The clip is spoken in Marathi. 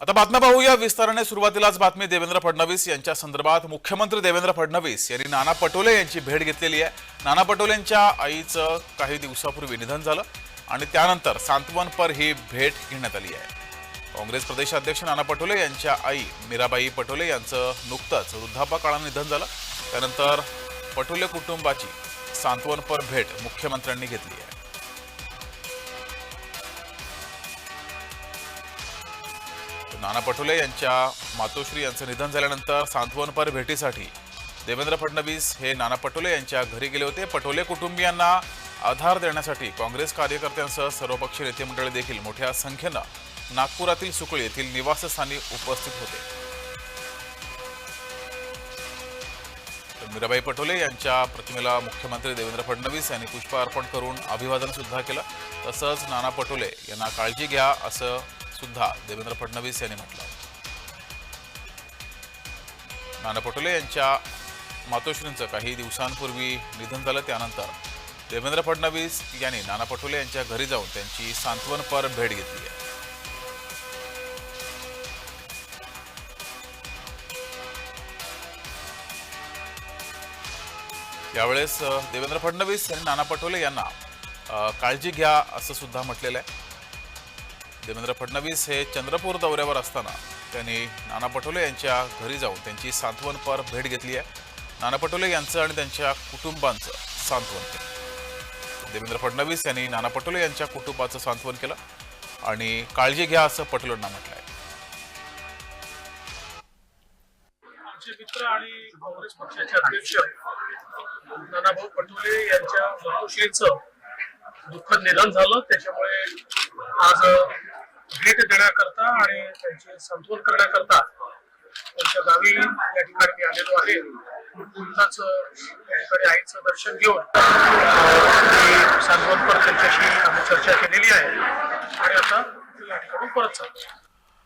आता बातम्या पाहूया. विस्ताराने सुरुवातीलाच बातमी देवेंद्र फडणवीस यांच्या संदर्भात मुख्यमंत्री देवेंद्र फडणवीस यांनी नाना पटोले यांची भेट घेतलेली आहे. नाना पटोलेंच्या आईचं काही दिवसापूर्वी निधन झालं आणि त्यानंतर सांत्वनपर ही भेट घेण्यात आली आहे. काँग्रेस प्रदेशाध्यक्ष नाना पटोले यांच्या आई मीराबाई पटोले यांचं नुकतंच वृद्धापकाळानं निधन झालं. त्यानंतर पटोले कुटुंबाची सांत्वनपर भेट मुख्यमंत्र्यांनी घेतली आहे. नाना पटोले यांच्या मातोश्री यांचं निधन झाल्यानंतर सांत्वनपर भेटीसाठी देवेंद्र फडणवीस हे नाना पटोले यांच्या घरी गेले होते. पटोले कुटुंबियांना आधार देण्यासाठी काँग्रेस कार्यकर्त्यांसह सर्वपक्षीय नेतेमंडळी देखील मोठ्या संख्येनं नागपुरातील सुकळी येथील निवासस्थानी उपस्थित होते. मीराबाई पटोले यांच्या प्रतिमेला मुख्यमंत्री देवेंद्र फडणवीस यांनी पुष्प अर्पण करून अभिवादन सुद्धा केलं. तसंच नाना पटोले यांना काळजी घ्या असं सुद्धा देवेंद्र फडणवीस यांनी म्हटलं नाना पटोले यांच्या मातोश्रींचं काही दिवसांपूर्वी निधन झालं त्यानंतर देवेंद्र फडणवीस यांनी नाना पटोले यांच्या घरी जाऊन त्यांची सांत्वनपर भेट घेतली आहे. यावेळेस देवेंद्र फडणवीस यांनी नाना पटोले यांना काळजी घ्या असं सुद्धा म्हटलेलं आहे. देवेंद्र फडणवीस हे चंद्रपूर दौऱ्यावर असताना त्यांनी नाना पटोले यांच्या घरी जाऊन त्यांची सांत्वनपर भेट घेतली आहे. नाना पटोले यांचं आणि त्यांच्या कुटुंबांचं सांत्वन केलं. देवेंद्र फडणवीस यांनी नाना पटोले यांच्या कुटुंबाचं सांत्वन केलं आणि काळजी घ्या असं पटोलेंना म्हटलं आहे आमचे मित्र आणि काँग्रेस पक्षाचे अध्यक्ष नानाभाऊ पटोले यांच्या मातोश्रीचं दुःखद निधन झालं. त्याच्यामुळे आज भेट देण्याकरता आणि त्यांचे संतोल करण्याकरता त्यांच्या गावी या ठिकाणी मी आलेलो आहे. मुलाच या ठिकाणी आईचं दर्शन घेऊन सांत्वनपर त्यांच्याशी आम्ही चर्चा केलेली आहे. आणि आता या ठिकाणी परत चालतो